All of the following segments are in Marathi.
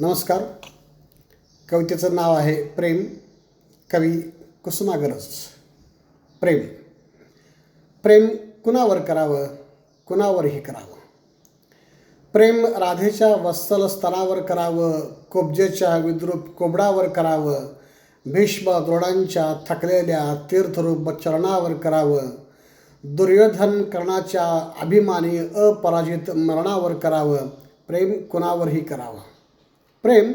नमस्कार. कवितेचं नाव आहे प्रेम कवी कुसुमागरज प्रेम. प्रेम कुणावर करावं कुणावरही करावं. प्रेम राधेच्या वत्सल स्तनावर करावं कोबजेच्या विद्रूप कोबडावर करावं भीष्म द्रोणांच्या थकलेल्या तीर्थरूप चरणावर करावं दुर्योधन कर्णाच्या अभिमानी अपराजित मरणावर करावं प्रेम कुणावरही करावं. प्रेम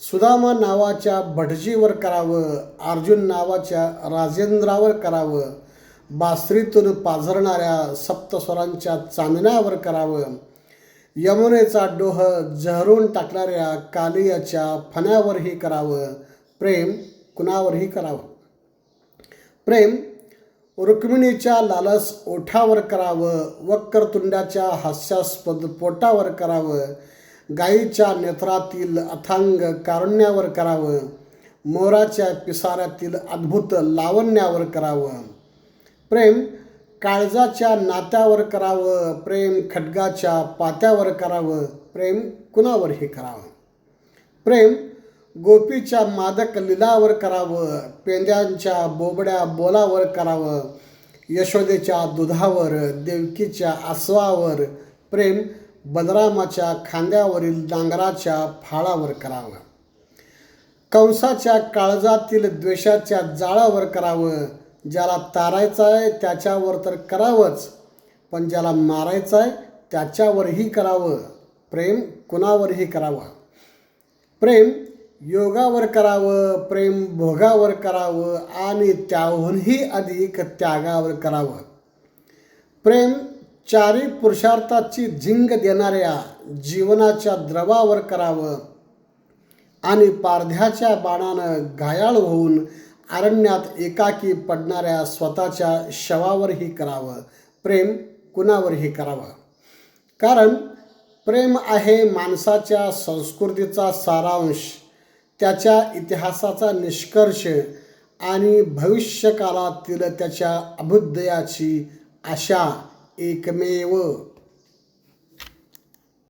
सुदामा नावाच्या भटजीवर करावं अर्जुन नावाच्या राजेंद्रावर करावं बासरीतून पाझरणाऱ्या सप्तस्वरांच्या चांदण्यावर करावं यमुनेचा डोह जहरून टाकणाऱ्या कालियाच्या फण्यावरही करावं प्रेम कुणावरही करावं? प्रेम रुक्मिणीच्या लालस ओठावर करावं वक्रतुंडाच्या हास्यास्पद पोटावर करावं गायीच्या नेत्रातील अथांग कारुण्यावर करावं मोराच्या पिसाऱ्यातील अद्भुत लावण्यावर करावं. प्रेम काळजाच्या नात्यावर करावं प्रेम खड्गाच्या पात्यावर करावं प्रेम कुणावरही करावं? प्रेम गोपीच्या मादक लिलावर करावं पेंद्यांच्या बोबड्या बोलावर करावं यशोदेच्या दुधावर देवकीच्या आसवावर. प्रेम बलरामाच्या खांद्यावरील डांगराच्या फाळावर करावं. कंसाच्या काळजातील द्वेषाच्या जाळावर करावं. ज्याला तारायचं आहे त्याच्यावर तर करावंच पण ज्याला मारायचं आहे त्याच्यावरही करावं. प्रेम कुणावरही करावं. प्रेम योगावर करावं प्रेम भोगावर करावं आणि त्याहूनही अधिक त्यागावर करावं. प्रेम चारी पुरुषार्थाची झिंग देणाऱ्या जीवनाच्या द्रवावर करावं आणि पारध्याच्या बाणानं घायाळ होऊन अरण्यात एकाकी पडणाऱ्या स्वतःच्या शवावरही करावं. प्रेम कुणावरही करावं? कारण प्रेम आहे माणसाच्या संस्कृतीचा सारांश त्याच्या इतिहासाचा निष्कर्ष आणि भविष्यकालातील त्याच्या अभ्युदयाची आशा. एकमेव